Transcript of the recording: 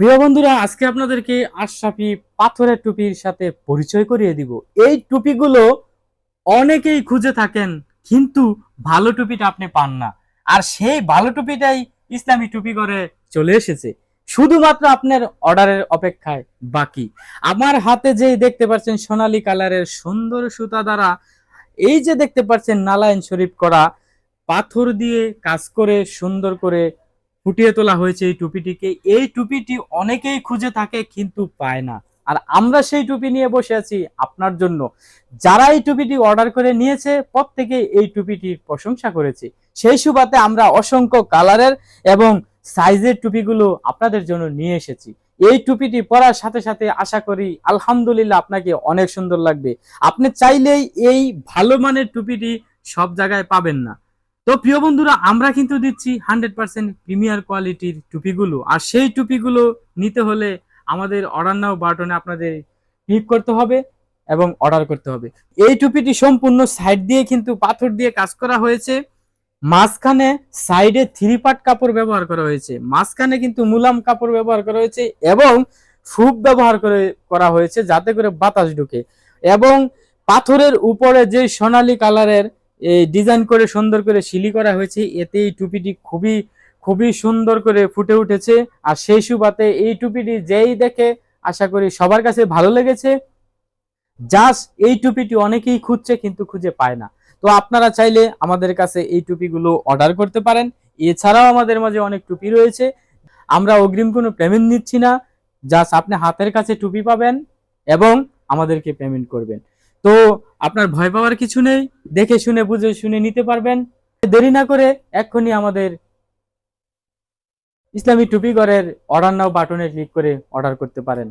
প্রিয় বন্ধুরা, আজকে আপনাদেরকে আশরাফি পাথরের টুপির সাথে পরিচয় করিয়ে দিব। এই টুপিগুলো অনেকেই খুঁজে থাকেন, কিন্তু ভালো টুপিটা আপনি পান না। আর সেই ভালো টুপিটাই ইসলামী টুপি করে চলে এসেছে। শুধুমাত্র আপনার অর্ডারের অপেক্ষায় বাকি। আমার হাতে যেই দেখতে পাচ্ছেন সোনালী কালারের সুন্দর সুতা দ্বারা, এই যে দেখতে পাচ্ছেন নালায়ন শরীফ করা পাথর দিয়ে কাজ করে, সুন্দর করে ফুটিয়ে তোলা হয়েছে এই টুপিটিকে। এই টুপিটি অনেকেই খুঁজে থাকে কিন্তু পায় না। আর আমরা সেই টুপি নিয়ে বসে আছি আপনার জন্য। যারা এই টুপিটি অর্ডার করে নিয়েছে প্রত্যেকে এই টুপিটির প্রশংসা করেছে। সেই সুবাদে আমরা অসংখ্য কালারের এবং সাইজের টুপিগুলো আপনাদের জন্য নিয়ে এসেছি। এই টুপিটি পরার সাথে সাথে আশা করি আলহামদুলিল্লাহ আপনাকে অনেক সুন্দর লাগবে। আপনি চাইলেই এই ভালো মানের টুপিটি সব জায়গায় পাবেন না। তো প্রিয় বন্ধুরা, আমরা কিন্তু দিচ্ছি হান্ড্রেড পার্সেন্ট প্রিমিয়ার কোয়ালিটির টুপিগুলো। আর সেই টুপিগুলো নিতে হলে আমাদের অর্ডার নাও বাটনে আপনাদের ক্লিক করতে হবে এবং অর্ডার করতে হবে। এই টুপিটি সম্পূর্ণ সাইড দিয়ে কিন্তু পাথর দিয়ে কাজ করা হয়েছে। মাঝখানে সাইডে থ্রি পার্ট কাপড় ব্যবহার করা হয়েছে। মাঝখানে কিন্তু মুলাম কাপড় ব্যবহার করা হয়েছে এবং ফুক ব্যবহার করে করা হয়েছে যাতে করে বাতাস ঢুকে। এবং পাথরের উপরে যে সোনালি কালারের ডিজাইন করে সুন্দর করে শিলি করা হয়েছে। এতে এই টুপিটি খুবই খুবই সুন্দর করে ফুটে উঠেছে। আর সেই সুবাতে এই টুপিটি যেই দেখে আশা করি সবার কাছে ভালো লেগেছে। জাস্ট এই টুপিটি অনেকেই খুঁজছে কিন্তু খুঁজে পায় না। তো আপনারা চাইলে আমাদের কাছে এই টুপিগুলো অর্ডার করতে পারেন। এছাড়াও আমাদের মাঝে অনেক টুপি রয়েছে। আমরা অগ্রিম কোনো পেমেন্ট নিচ্ছি না। জাস্ট আপনি হাতের কাছে টুপি পাবেন এবং আমাদেরকে পেমেন্ট করবেন। তো আপনার ভয় পাওয়ার কিছু নেই। দেখে শুনে, বুঝে শুনে নিতে পারবেন। দেরি না করে এক্ষুনি আমাদের ইসলামী টুপি ঘরের অর্ডার নাও বাটনে ক্লিক করে অর্ডার করতে পারেন।